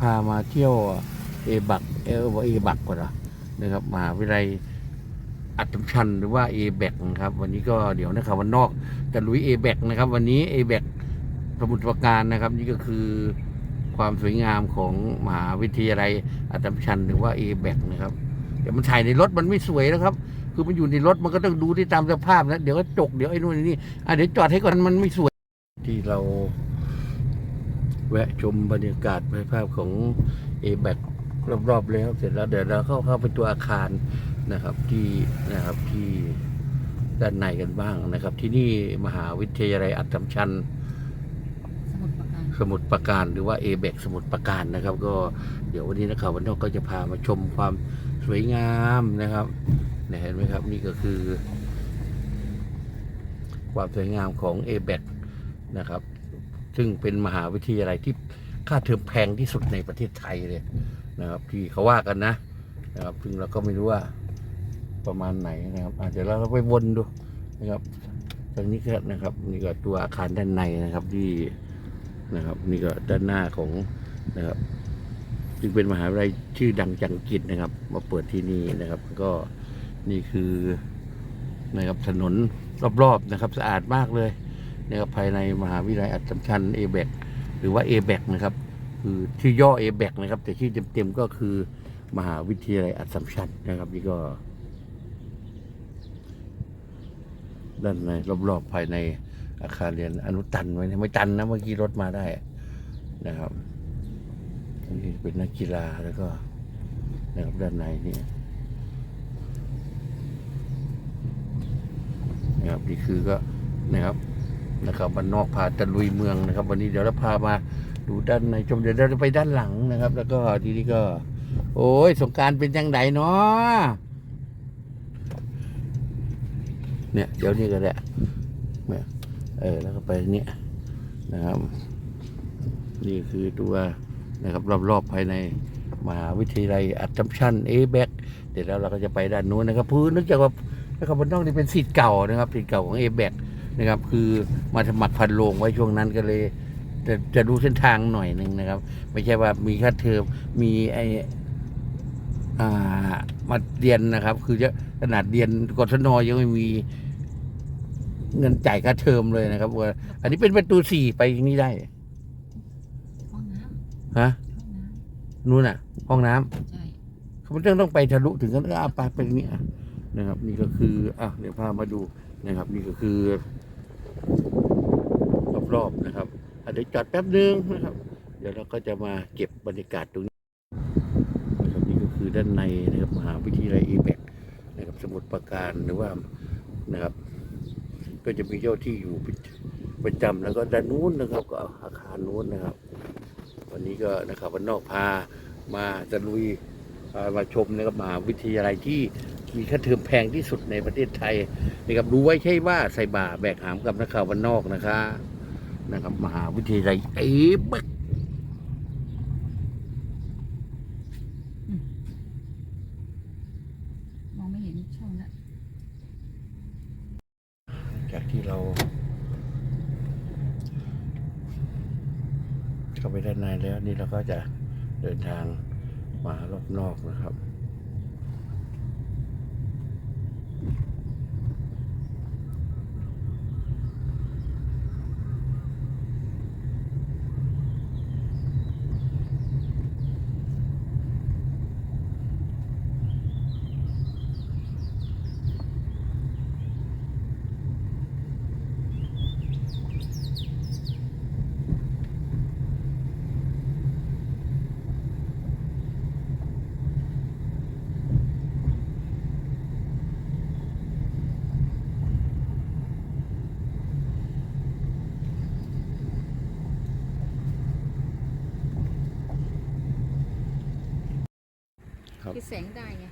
พามาเที่ยวเอบักเออว่าเอบักก่อนนะนะครับมหาวิทยาลัยอัตตชันหรือว่าเอแบกนะครับ วันนี้ก็เดี๋ยวนะครับวันนอกจะลุยเอแบกนะครับ วันนี้เอแบกสมุทรปราการนะครับ นี่ก็คือความสวยงามของมหาวิทยาลัยอัตตชันหรือว่าเอแบกนะครับเดี๋ยวมันถ่ายในรถมันไม่สวยนะครับ คือมันอยู่ในรถมันก็ต้องดูที่ตามสภาพนะเดี๋ยวก็จกเดี๋ยวไอ้นู่นไอ้นี่อะเดี๋ยวจอดให้ก่อนมันไม่สวยที่เรา แวะชมบรรยากาศภาพของเอแบกรอบๆแล้วเสร็จแล้วเดี๋ยวเราเข้าเข้าไปตัวอาคารนะครับที่นะครับที่ด้านในกันบ้างนะครับ ที่นี่มหาวิทยาลัยอัตตชันสมุดประการสมุทรปราการหรือว่าเอแบกสมุทรปราการนะครับ ก็เดี๋ยววันนี้นะครับวันนอกก็จะพามาชมความสวยงามนะครับเนี่ยเห็นไหมครับนี่ก็คือ ความสวยงามของเอแบกนะครับ ซึ่งเป็นมหาวิทยาลัยที่ค่าเทอมแพงที่สุดในประเทศไทยเลยนะครับ ที่เขาว่ากันนะนะครับ ซึ่งเราก็ไม่รู้ว่าประมาณไหนนะครับอาจจะเราไปวนดูนะครับตรงนี้ก็นะครับนี่ก็ตัวอาคารด้านในนะครับที่นะครับ นี่ก็ด้านหน้าของนะครับจึงเป็นมหาวิทยาลัยชื่อดังจังกิจนะครับ มาเปิดที่นี่นะครับ ก็นี่คือนะครับถนนรอบๆนะครับ สะอาดมากเลย นะครับภายในมหาวิทยาลัยอัสสัมชัญเอแบกหรือว่าเอแบกนะครับคือชื่อย่อเอแบกนะครับ แต่ชื่อเต็มๆก็คือมหาวิทยาลัยอัสสัมชัญนะครับ นี่ก็ด้านในรอบๆภายในอาคารเรียนอนุตันไว้ไม่ตันนะเมื่อกี้รถมาได้นะครับนี่เป็นนักกีฬาแล้วก็นะครับด้านในนี่นะครับนี่คือก็นะครับ นะครับบ้านนอกพาตะลุยเมืองนะครับ วันนี้เดี๋ยวเราพามาดูด้านในชมเดี๋ยวเราจะไปด้านหลังนะครับ แล้วก็ทีนี้ก็ โอ้ยสงการเป็นยังไงเนาะเนี่ยเดี๋ยวนี้ก็ได้เนี่ยเออแล้วก็ไปเนี่ยนะครับ นี่คือตัวนะครับรอบๆภายในมหาวิทยาลัยอัตตัมชันเอแบกเดี๋ยวแล้วเราก็จะไปด้านนู้นนะครับพื้นนึกจากว่านะครับบนนอกนี่เป็นสิทธิ์เก่านะครับสิทธิ์เก่าของเอแบก นะครับ คือมาสมัครพันโลงไว้ช่วงนั้นก็เลย จะจะดูเส้นทางหน่อยหนึ่งนะครับ ไม่ใช่ว่ามีค่าเทอมมีไออ่ามาเรียนนะครับ คือจะขนาดเรียนกศนยังไม่มีเงินจ่ายค่าเทอมเลยนะครับว่าอันนี้เป็นประตูสี่ไปอย่างนี้ได้ห้องน้ฮะำห้องน้นู่นน่ะ ห้องน้ำำใช่เขาไม่ต้องต้องไปทะลุถึงกันก็อาปาไปอย่างนี้อะนะครับ นี่ก็คืออะเดี๋ยวพามาดู นะครับ นี่ก็คือรอบๆนะครับเดี๋ยวจอดแป๊บนึงนะครับ เดี๋ยวเราก็จะมาเก็บบรรยากาศตรงนี้นะครับนี่ก็คือด้านในนะครับมหาวิทยาลัยอีแบกนะครับสมุทรปราการหรือว่านะครับ ก็จะมีเจ้าที่อยู่ประจำแล้วก็ด้านนู้นนะครับ ก็อาคารนู้นนะครับ วันนี้ก็นะครับวันนอกพามาตะลุยมาชมนะครับมหาวิทยาลัยที่ มีค่าเทอมแพงที่สุดในประเทศไทยนะครับดูไว้ใช่ว่าใส่บ่าแบกหามกับนักข่าววันนอกนะคะนะครับ มหาวิทยาลัยเอเบกมองไม่เห็นช่องละจากที่เรา เข้าไปด้านในแล้วนี่เราก็จะเดินทางมารอบนอกนะครับ ครับคือแสงได้ไง